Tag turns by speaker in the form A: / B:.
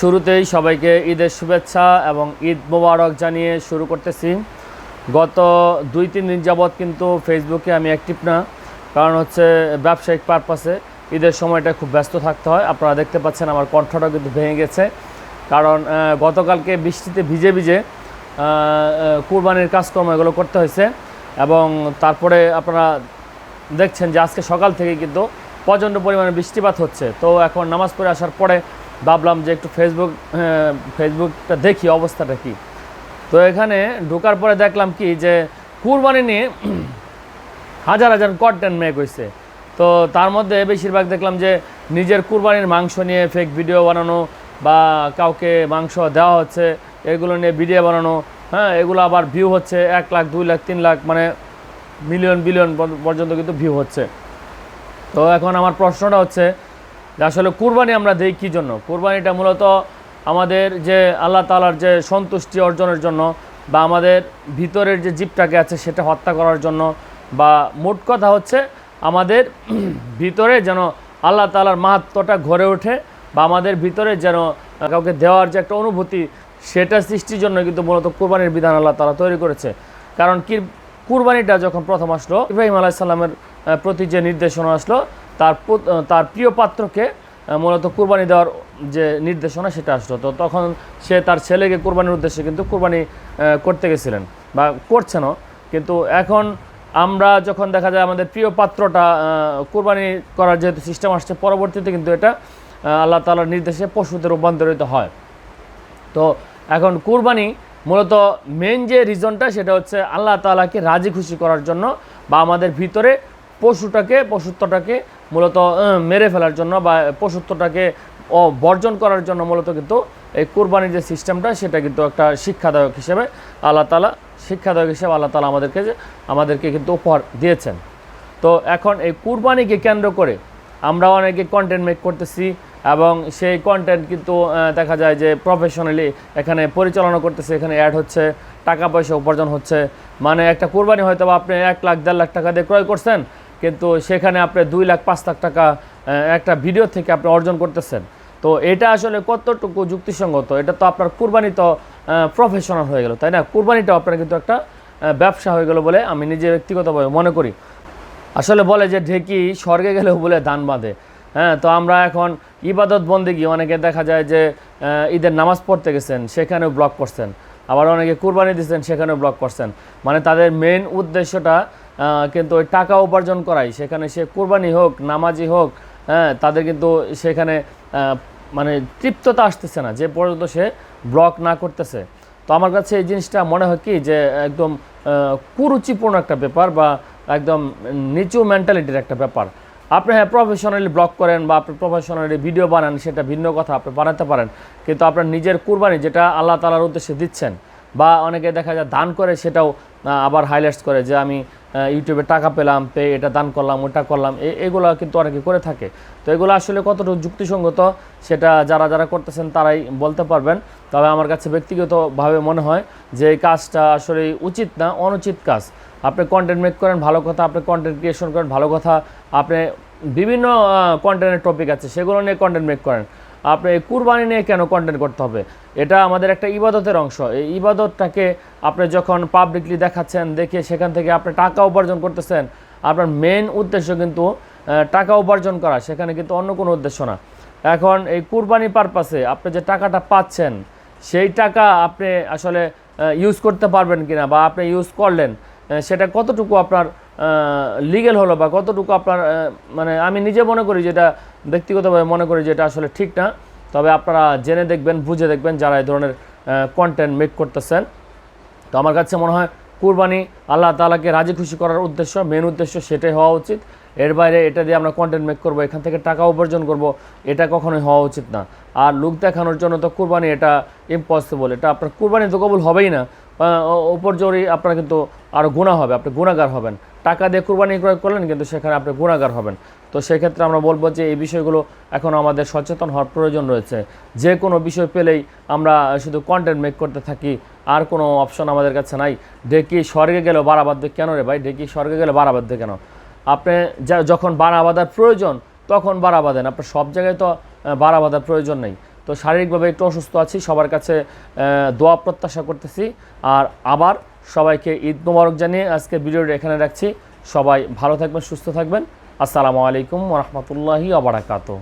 A: শুরুতেই সবাইকে ঈদের শুভেচ্ছা এবং ঈদ মোবারক জানিয়ে শুরু করতেছি। গত দুই, তিন দিন যাবৎ কিন্তু ফেসবুকে আমি অ্যাক্টিভ না। কারণ হচ্ছে ব্যবসায়িক পারপাসে ঈদের সময়টা খুব ব্যস্ত থাকতে হয়। আপনারা দেখতে পাচ্ছেন আমার কণ্ঠটা কিন্তু ভেঙে গেছে। কারণ গতকালকে বৃষ্টিতে ভিজে ভিজে কুরবানির কাজকর্ম এগুলো করতে হয়েছে এবং তারপরে আপনারা দেখছেন যে আজকে সকাল থেকে কিন্তু প্রচণ্ড পরিমাণে বৃষ্টিপাত হচ্ছে। তো এখন নামাজ পড়ে আসার পরে ভাবলাম যে একটু ফেসবুক ফেসবুকটা দেখি অবস্থাটা কি। তো এখানে ঢোকার পরে দেখলাম কি যে কুরবানি নিয়ে হাজার হাজার কন্টেন্ট মেক হয়েছে তো তার মধ্যে বেশিরভাগ দেখলাম যে নিজের কুরবানির মাংস নিয়ে ফেক ভিডিও বানানো বা কাউকে মাংস দেওয়া হচ্ছে, এগুলো নিয়ে ভিডিও বানানো হ্যাঁ এগুলো আবার ভিউ হচ্ছে এক লাখ, দুই লাখ, তিন লাখ মানে মিলিয়ন বিলিয়ন পর্যন্ত কিন্তু ভিউ হচ্ছে। তো এখন আমার প্রশ্নটা হচ্ছে যে আসলে কুরবানি আমরা দিই কী জন্য? কুরবানিটা মূলত আমাদের যে আল্লাহ তালার যে সন্তুষ্টি অর্জনের জন্য বা আমাদের ভিতরের যে জীবটাকে আছে সেটা হত্যা করার জন্য বা মোট কথা হচ্ছে আমাদের ভিতরে যেন আল্লাহ তালার মাহাত্মটা ঘরে ওঠে বা আমাদের ভিতরে যেন কাউকে দেওয়ার যে একটা অনুভূতি সেটা সৃষ্টির জন্য কিন্তু মূলত কোরবানির বিধান আল্লাহ তালা তৈরি করেছে। কারণ কি কুরবানিটা যখন প্রথম আসলো, ইব্রাহিম আলাইসাল্লামের প্রতি যে নির্দেশনা আসলো তার তার প্রিয় পাত্রকে মূলত কুরবানি দেওয়ার যে নির্দেশনা সেটা আসলো। তো তখন সে তার ছেলেকে কুরবানির উদ্দেশ্যে কিন্তু কুরবানি করতে গেছিলেন বা করছেনও। কিন্তু এখন আমরা যখন দেখা যায় আমাদের প্রিয় পাত্রটা কুরবানি করার যেহেতু সিস্টেম আসছে, পরবর্তীতে কিন্তু এটা আল্লাহ তালার নির্দেশে পশুতে রূপান্তরিত হয়। তো এখন কুরবানি মূলত মেন যে রিজনটা সেটা হচ্ছে আল্লাহ তাআলাকে রাজি খুশি করার জন্য বা আমাদের ভিতরে পশুটাকে, পশুত্বটাকে মূলত মেরে ফেলার জন্য বা পশুত্বটাকে বর্জন করার জন্য মূলত কিন্তু এই কুরবানির যে সিস্টেমটা, সেটা কিন্তু একটা শিক্ষাদায়ক হিসেবে আল্লাহ তালা, শিক্ষাদায়ক হিসেবে আল্লাহ তালা আমাদেরকে যে, আমাদেরকে কিন্তু উপহার দিয়েছেন। তো এখন এই কুরবানিকে কেন্দ্র করে আমরা অনেকে কন্টেন্ট মেক করতেছি এবং সেই কন্টেন্ট কিন্তু দেখা যায় যে প্রফেশনালি এখানে পরিচালনা করতেছে, এখানে অ্যাড হচ্ছে, টাকা পয়সা উপার্জন হচ্ছে। মানে একটা কোরবানি হয়তো আপনি এক লাখ, দেড় লাখ টাকা দিয়ে ক্রয় করছেন কিন্তু সেখানে আপনি দুই লাখ পাঁচ লাখ টাকা একটা ভিডিও থেকে আপনি অর্জন করতেছেন। তো এটা আসলে কতটুকু যুক্তিসঙ্গত? এটা তো আপনার কুরবানি তো প্রফেশনাল হয়ে গেল, তাই না? কুরবানিটাও আপনার কিন্তু একটা ব্যবসা হয়ে গেল বলে আমি নিজে ব্যক্তিগতভাবে মনে করি। আসলে বলে যে ঢেকি স্বর্গে গেলেও বলে ধান বাঁধে। হ্যাঁ তো আমরা এখন ইবাদত বন্দিগি, অনেকে দেখা যায় যে ঈদের নামাজ পড়তে গেছেন, সেখানেও ব্লক করছেন। আবার অনেকে কুরবানি দিচ্ছেন, সেখানেও ব্লক করছেন। মানে তাদের মেন উদ্দেশ্যটা কিন্তু ওই টাকা উপার্জন করাই। সেখানে সে কুরবানি হোক, নামাজি হোক হ্যাঁ তাদের কিন্তু সেখানে মানে তৃপ্ততা আসতেছে না, যে পর্যন্ত সে ব্লক না করতেছে। তো আমার কাছে এই জিনিসটা মনে হয় কি, যে একদম কুরুচিপূর্ণ একটা ব্যাপার বা একদম নিচু মেন্টালিটির একটা ব্যাপার। আপনি হ্যাঁ প্রফেশনালি ব্লগ করেন বা আপনি প্রফেশনালি ভিডিও বানান, সেটা ভিন্ন কথা, আপনি বানাতে পারেন। কিন্তু আপনার নিজের কুরবানি, যেটা আল্লাহ তালার উদ্দেশ্যে দিচ্ছেন, বা অনেকে দেখা যায় দান করে, সেটাও আবার হাইলাইটস করে যে আমি ইউটিউবে টাকা পেলাম পেয়ে এটা দান করলাম, ওটা করলাম এগুলো কিন্তু অনেকে করে থাকে। তো এগুলো আসলে কতটুকু যুক্তিসঙ্গত সেটা যারা যারা করতেছেন তারাই বলতে পারবেন। তবে আমার কাছে ব্যক্তিগতভাবে মনে হয় যে এই কাজটা আসলে উচিত না, অনুচিত কাজ। আপনি কন্টেন্ট মেক করেন, ভালো কথা। আপনি কন্টেন্ট ক্রিয়েশন করেন, ভালো কথা। আপনি বিভিন্ন কন্টেন্টের টপিক আছে, সেগুলো নিয়ে কন্টেন্ট মেক করেন। আপনি কুরবানি নিয়ে কেন কন্টেন্ট করতে হবে? এটা আমাদের একটা ইবাদতের অংশ। এই ইবাদতটাকে আপনি যখন পাবলিকলি দেখাচ্ছেন, দেখে সেখান থেকে আপনি টাকা উপার্জন করতেছেন, আপনার মেন উদ্দেশ্য কিন্তু টাকা উপার্জন করা, সেখানে কিন্তু অন্য কোনো উদ্দেশ্য না। এখন এই কুরবানি পারপাসে আপনি যে টাকাটা পাচ্ছেন, সেই টাকা আপনি আসলে ইউজ করতে পারবেন কিনা বা আপনি ইউজ করলেন সেটা কতটুকু আপনার লিগেল হলো বা কতটুকু আপনার মানে আমি নিজে মনে করি যেটা ব্যক্তিগতভাবে মনে করি যেটা আসলে ঠিক না। তবে আপনারা জেনে দেখবেন, বুঝে দেখবেন যারা এই ধরনের কন্টেন্ট মেক করতেছেন। তো আমার কাছে মনে হয় কুরবানি আল্লাহ তালাকে রাজি খুশি করার উদ্দেশ্য মেন উদ্দেশ্য সেটাই হওয়া উচিত। এর বাইরে এটা দিয়ে আমরা কন্টেন্ট মেক করব, এখান থেকে টাকা উপার্জন করব, এটা কখনোই হওয়া উচিত না। আর লুক দেখানোর জন্য তো কুরবানি এটা ইম্পসিবল এটা আপনার কুরবানি তো কবুল হবেই না। উপর জোরই আপনার কিন্তু আরও গুণা হবে, আপনি গুণাগার হবেন। টাকা দিয়ে কুরবানি ক্রয় করলেন, কিন্তু সেখানে আপনি গুণাগার হবেন। তো সেক্ষেত্রে আমরা বলব যে এই বিষয়গুলো এখন আমাদের সচেতন হওয়ার প্রয়োজন রয়েছে। যে কোনো বিষয় পেলেই আমরা শুধু কন্টেন্ট মেক করতে থাকি, আর কোনো অপশন আমাদের কাছে নাই। ডেকি স্বর্গে গেলেও বাড়াবাদ কেন রে ভাই? ডেকি স্বর্গে গেলে বাড়াবাদ কেন? আপনি যখন বাড়া বাঁধার প্রয়োজন, তখন বাড়া বাঁধেন। আপনার সব জায়গায় তো বাড়া বাঁধার প্রয়োজন নেই। তো শারীরিকভাবে একটু অসুস্থ আছি, সবার কাছে দোয়া প্রত্যাশা করতেছি। আর আবার সবাইকে ঈদ মোবারক জানিয়ে আজকে ভিডিওটি এখানে রাখছি। সবাই ভালো থাকবেন, সুস্থ থাকবেন। আসসালামু আলাইকুম রহমতুল্লাহি আবরাকাতু